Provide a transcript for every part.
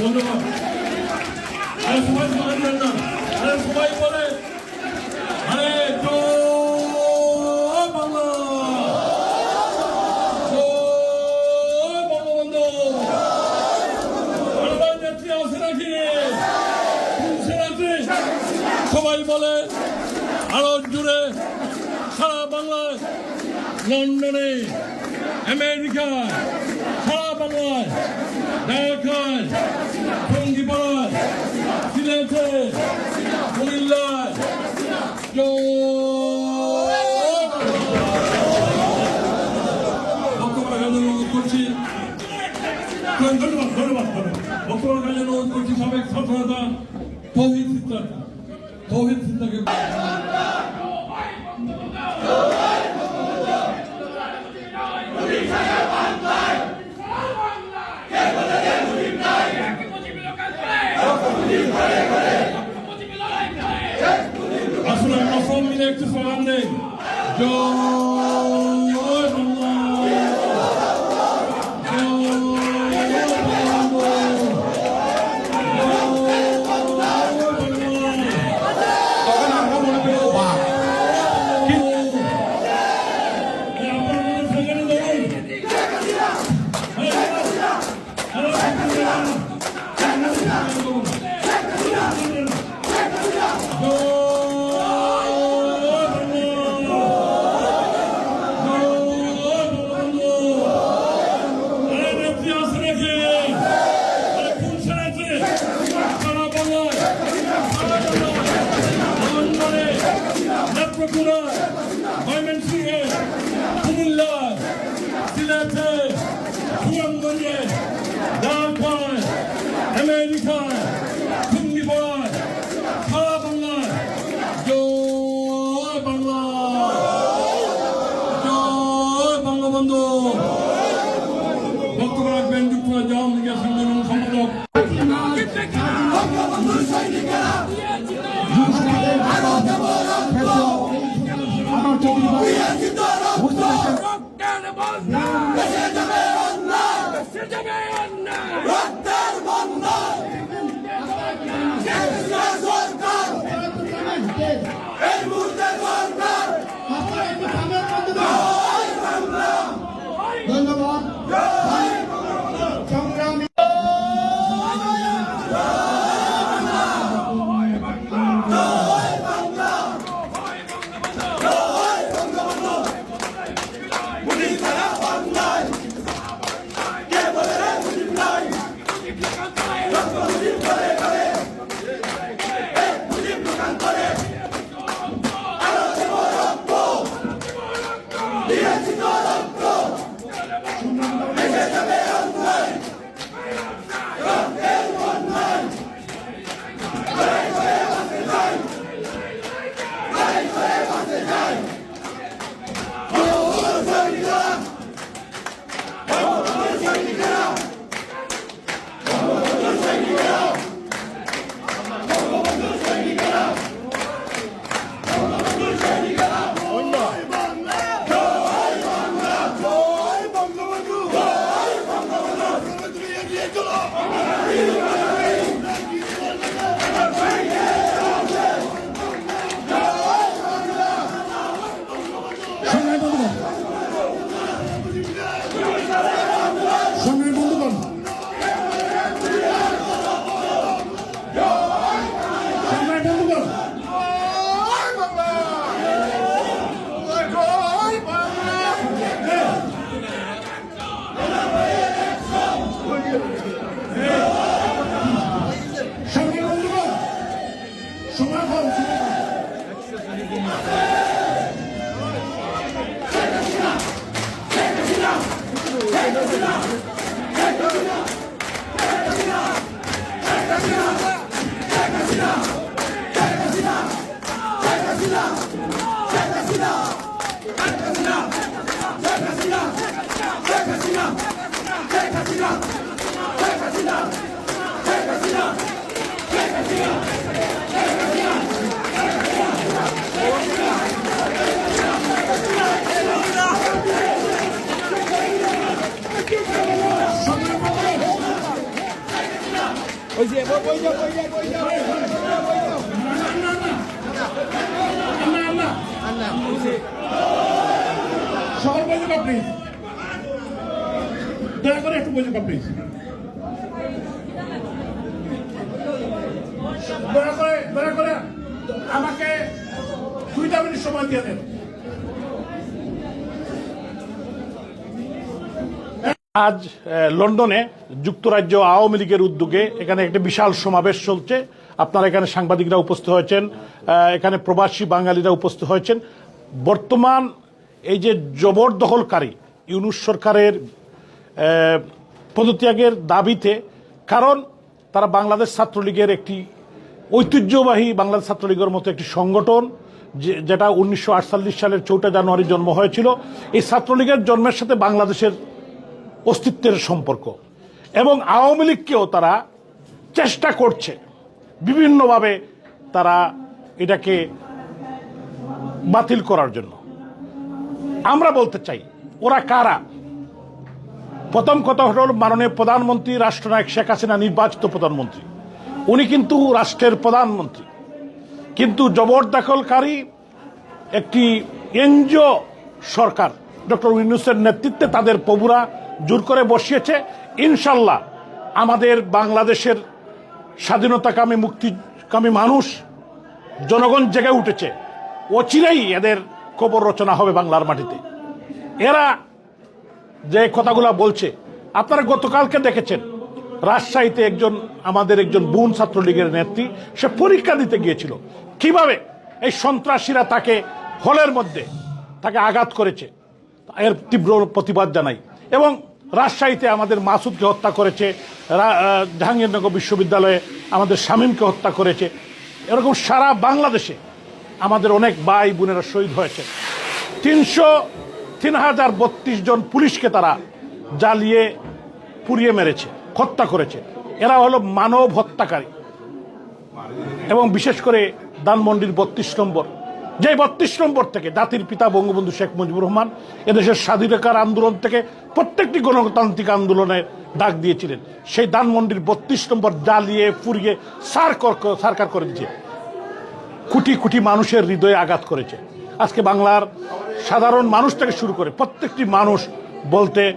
ধন্যবাদ। আরে সবাই বলেন না। আরে সবাই বলে। আরে সবাই বলে। ভারত জুড়ে সারা বাংলায় লন্ডনে, আমেরিকায়, সারা বাংলায় টঙ্গিপাড়ায় সিলেটে কুমিল্লায় বক্তব্য অনুরোধ করছি ধন্যবাদ ধন্যবাদ বক্তব্য রাখার জন্য অনুরোধ করছি সাবেক সফলতা তৌহিদ সিদ্ধার্থ তৌহিদ সিদ্ধার্থকে আসলে আমরা সব মিলে একটু স্লোগান ময়মনসিংহে কুমিল্লা সিলেটে সুনামগঞ্জে ঢাকায় আমেরিকায় টুঙ্গিপাড়ায় সারা বাংলায় জয় বাংলা জয় বঙ্গবন্ধু বক্তব্য রাখবেন যুক্তরাজ্য আওয়ামী লীগের সংগঠন সম্পাদক রক্তের মুহূর্তে সরকার এই একটু সরকার ধন্যবাদ সংগ্রামী বন্ধুগণ সকল বৈঠকা প্লিজ দয়া করে একটু বৈঠকা প্লিজ দয়া করে দয়া করে আমাকে দুইটা মিনিট সময় দিয়ে দেন। আজ লন্ডনে যুক্তরাজ্য আওয়ামী লীগের উদ্যোগে এখানে একটা বিশাল সমাবেশ চলছে। আপনারা এখানে সাংবাদিকরা উপস্থিত হয়েছেন এখানে প্রবাসী বাঙালিরা উপস্থিত হয়েছেন। বর্তমান এই যে জবরদখলকারী ইউনুস সরকারের পদত্যাগের দাবিতে, কারণ তারা বাংলাদেশ ছাত্রলীগের একটি ঐতিহ্যবাহী বাংলাদেশ ছাত্রলীগের মতো একটি সংগঠন যেটা উনিশশো আটচল্লিশ সালের চৌঠা জানুয়ারি জন্ম হয়েছিল। এই ছাত্রলীগের জন্মের সাথে বাংলাদেশের অস্তিত্বের সম্পর্ক। এবং আওয়ামী লীগকেও তারা চেষ্টা করছে। বিভিন্নভাবে তারা এটাকে বাতিল করার জন্য। আমরা বলতে চাই, ওরা কারা? প্রথম কথা হল মাননীয় প্রধানমন্ত্রী, রাষ্ট্রনায়ক শেখ হাসিনা, নির্বাচিত প্রধানমন্ত্রী। উনি কিন্তু রাষ্ট্রের প্রধানমন্ত্রী। কিন্তু জবরদখলকারী একটি এনজিও সরকার, ডক্টর ইউনুসের নেতৃত্বে তাদের প্রভুরা জোর করে বসিয়েছে, ইনশাল্লাহ আমাদের বাংলাদেশের স্বাধীনতাকামী মুক্তিকামী মানুষ জনগণ জেগে উঠেছে। অচিরেই এদের কবর রচনা হবে বাংলার মাটিতে। এরা যে কথাগুলো বলছে, আপনারা গতকালকে দেখেছেন, রাজশাহীতে একজন, আমাদের একজন বোন ছাত্রলীগের নেত্রী, সে পরীক্ষা দিতে গিয়েছিল। কীভাবে এই সন্ত্রাসীরা তাকে হলের মধ্যে, তাকে আঘাত করেছে, এর তীব্র প্রতিবাদ জানাই। এবং রাজশাহীতে আমাদের মাসুদকে হত্যা করেছে জাহাঙ্গীরনগর বিশ্ববিদ্যালয়ে আমাদের শামীমকে হত্যা করেছে। এরকম সারা বাংলাদেশে আমাদের অনেক ভাই বোনেরা শহীদ হয়েছে। তিনশো, তিন হাজার বত্রিশ জন পুলিশকে তারা জ্বালিয়ে পুড়িয়ে মেরেছে, হত্যা করেছে। এরা হলো মানব হত্যাকারী। এবং বিশেষ করে ধানমন্ডির বত্রিশ নম্বর। যে বত্রিশ নম্বর থেকে জাতির পিতা বঙ্গবন্ধু শেখ মুজিবুর রহমান এদেশের স্বাধীনতার আন্দোলন থেকে প্রত্যেকটি গণতান্ত্রিক আন্দোলনে ডাক দিয়েছিলেন। সেই ধানমন্ডির বত্রিশ নম্বর জ্বালিয়ে পুড়িয়ে সার কর- সারকার করে দিয়েছে। কোটি কোটি মানুষের হৃদয়ে আঘাত করেছে। আজকে বাংলার সাধারণ মানুষ থেকে শুরু করে প্রত্যেকটি মানুষ বলতে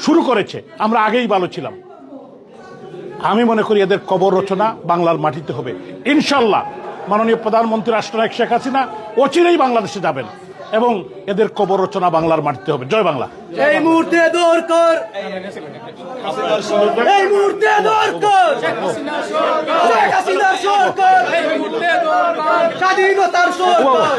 শুরু করেছে, আমরা আগেই ভালো ছিলাম। আমি মনে করি এদের কবর রচনা বাংলার মাটিতে হবে। ইনশাল্লাহ মাননীয় প্রধানমন্ত্রী রাষ্ট্রনায়ক শেখ হাসিনা অচিরেই বাংলাদেশে যাবেন এবং এদের কবর রচনা বাংলার মাটিতে হবে। জয় বাংলা। এই মুহূর্তে দরকার এই মুহূর্তে দরকার শেখ হাসিনার সরকার স্বাধীনতার সরকার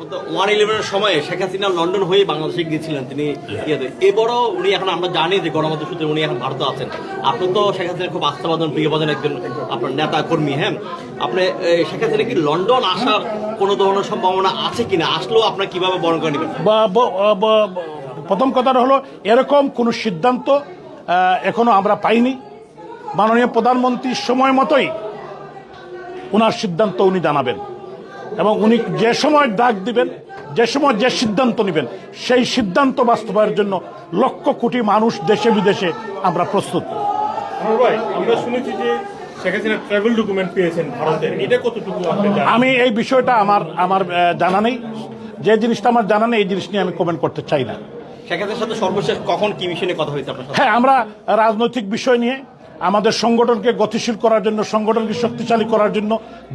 ওয়ান ইলেভেনের সময় শেখ হাসিনা লন্ডন হয়ে বাংলাদেশে গিয়েছিলেন তিনি ইয়েতে। এবারও উনি এখন আমরা জানি যে গণমাধ্যম সূত্রে উনি এখন ভারতে আছেন। আপনি তো শেখ হাসিনার খুব আস্থাবাদন প্রিয়বাদন একজন আপনার নেতা কর্মী হ্যাঁ? আপনি শেখ হাসিনা কি লন্ডন আসার কোনো ধরনের সম্ভাবনা আছে কিনা? আসলেও আপনার কীভাবে বরণ করে নেবেন? প্রথম কথাটা হলো, এরকম কোনো সিদ্ধান্ত এখনও আমরা পাইনি। মাননীয় প্রধানমন্ত্রী সময় মতোই ওনার সিদ্ধান্ত উনি জানাবেন। এবং উনি যে সময় ডাক দিবেন যে সময় যে সিদ্ধান্ত নেবেন সেই সিদ্ধান্ত বাস্তবায়নের জন্য লক্ষ কোটি মানুষ দেশে বিদেশে আমরা প্রস্তুত। আমরা শুনেছি যে ট্রাভেল ডকুমেন্ট পেয়েছেন এটা কতটুকু আমি এই বিষয়টা আমার আমার জানা নেই। যে জিনিসটা আমার জানা নেই এই জিনিস নিয়ে আমি কমেন্ট করতে চাই না। শেখ সাথে সর্বশেষ কখন কি বিষয়ে নিয়ে কথা হয়েছে হ্যাঁ আমরা রাজনৈতিক বিষয় নিয়ে আমাদের সংগঠনকে গতিশীল করার জন্য, সংগঠনকে শক্তিশালী করার জন্য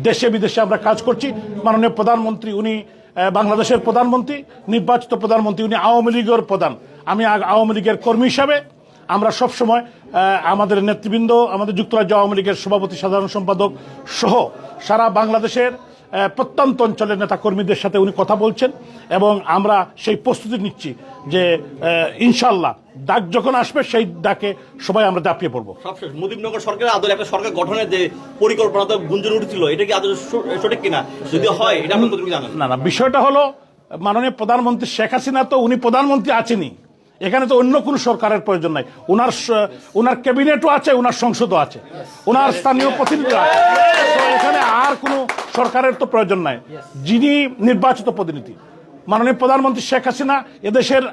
দেশে বিদেশে আমরা কাজ করছি। মাননীয় প্রধানমন্ত্রী, উনি বাংলাদেশের প্রধানমন্ত্রী, নির্বাচিত প্রধানমন্ত্রী, উনি আওয়ামী লীগের প্রধান। আমি আওয়ামী লীগের কর্মী হিসাবে আমরা সব সময় আমাদের নেতৃবৃন্দ, আমাদের যুক্তরাজ্য আওয়ামী লীগের সভাপতি, সাধারণ সম্পাদক সহ সারা বাংলাদেশের প্রত্যন্ত অঞ্চলের নেতা কর্মীদের সাথে উনি কথা বলছেন এবং আমরা সেই প্রস্তুতি নিচ্ছি যে ইনশাল্লাহ ডাক যখন আসবে সেই ডাকে সবাই আমরা দাপিয়ে পড়ব। সবশেষ সরকারের আদলে একটা সরকার গঠনের যে পরিকল্পনা তো গুঞ্জন উঠেছিল এটা কি আদৌ সু- সঠিক কিনা? যদি হয় এটা আপনি জানেন। না না বিষয়টা হলো মাননীয় প্রধানমন্ত্রী শেখ হাসিনা তো উনি প্রধানমন্ত্রী আছেনই। এখানে তো অন্য কোনো সরকারের প্রয়োজন নাই। ওনার ওনার ক্যাবিনেটও আছে ওনার সংসদও আছে। ওনার স্থানীয় প্রতিনিধি আছে। এখানে আর কোনো সরকারের তো প্রয়োজন নাই। যিনি নির্বাচিত প্রতিনিধি, মাননীয় প্রধানমন্ত্রী শেখ হাসিনা এদেশের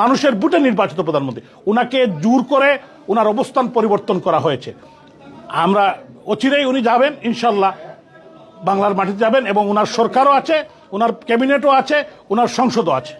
মানুষের বুটে নির্বাচিত প্রধানমন্ত্রী। ওনাকে জোর করে ওনার অবস্থান পরিবর্তন করা হয়েছে। আমরা অচিরেই উনি যাবেন, ইনশাল্লাহ বাংলার মাটিতে যাবেন এবং ওনার সরকারও আছে ওনার ক্যাবিনেটও আছে ওনার সংসদও আছে।